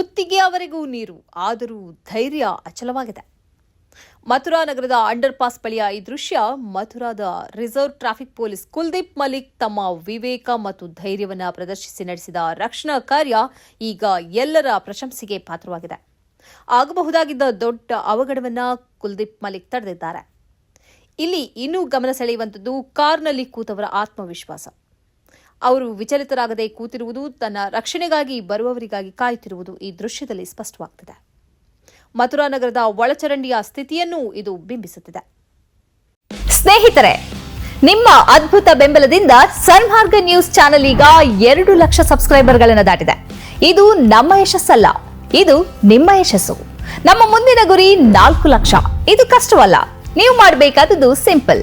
ಕುತ್ತಿಗೆಯವರೆಗೂ ನೀರು, ಆದರೂ ಧೈರ್ಯ ಅಚಲವಾಗಿದೆ. ಮಥುರಾ ನಗರದ ಅಂಡರ್ ಪಾಸ್ ಬಳಿಯ ಈ ದೃಶ್ಯ, ಮಥುರಾದ reserve traffic police Kuldeep Malik ತಮ್ಮ ವಿವೇಕ ಮತ್ತು ಧೈರ್ಯವನ್ನು ಪ್ರದರ್ಶಿಸಿ ನಡೆಸಿದ ರಕ್ಷಣಾ ಕಾರ್ಯ ಈಗ ಎಲ್ಲರ ಪ್ರಶಂಸೆಗೆ ಪಾತ್ರವಾಗಿದೆ. ಆಗಬಹುದಾಗಿದ್ದ ದೊಡ್ಡ ಅವಘಡವನ್ನ ಕುಲ್ದೀಪ್ ಮಲಿಕ್ ತಡೆದಿದ್ದಾರೆ. ಇಲ್ಲಿ ಇನ್ನೂ ಗಮನ ಸೆಳೆಯುವಂಥದ್ದು ಕಾರ್ನಲ್ಲಿ ಕೂತವರ ಆತ್ಮವಿಶ್ವಾಸ. ಅವರು ವಿಚಲಿತರಾಗದೆ ಕೂತಿರುವುದು ತನ್ನ ರಕ್ಷಣೆಗಾಗಿ ಬರುವವರಿಗಾಗಿ ಕಾಯುತ್ತಿರುವುದು ಈ ದೃಶ್ಯದಲ್ಲಿ ಸ್ಪಷ್ಟವಾಗ್ತಿದೆ. ಮಥುರಾ ನಗರದ ಒಳಚರಂಡಿಯ ಸ್ಥಿತಿಯನ್ನು ಇದು ಬಿಂಬಿಸುತ್ತಿದೆ. ಸ್ನೇಹಿತರೆ, ನಿಮ್ಮ ಅದ್ಭುತ ಬೆಂಬಲದಿಂದ ಸನ್ಮಾರ್ಗ ನ್ಯೂಸ್ ಚಾನೆಲ್ ಈಗ ಎರಡು ಲಕ್ಷ ಸಬ್ಸ್ಕ್ರೈಬರ್ಗಳನ್ನು ದಾಟಿದೆ. ಇದು ನಮ್ಮ ಯಶಸ್ಸಲ್ಲ, ಇದು ನಿಮ್ಮ ಯಶಸ್ಸು. ನಮ್ಮ ಮುಂದಿನ ಗುರಿ ನಾಲ್ಕು ಲಕ್ಷ. ಇದು ಕಷ್ಟವಲ್ಲ, ನೀವು ಮಾಡಬೇಕಾದದ್ದು ಸಿಂಪಲ್.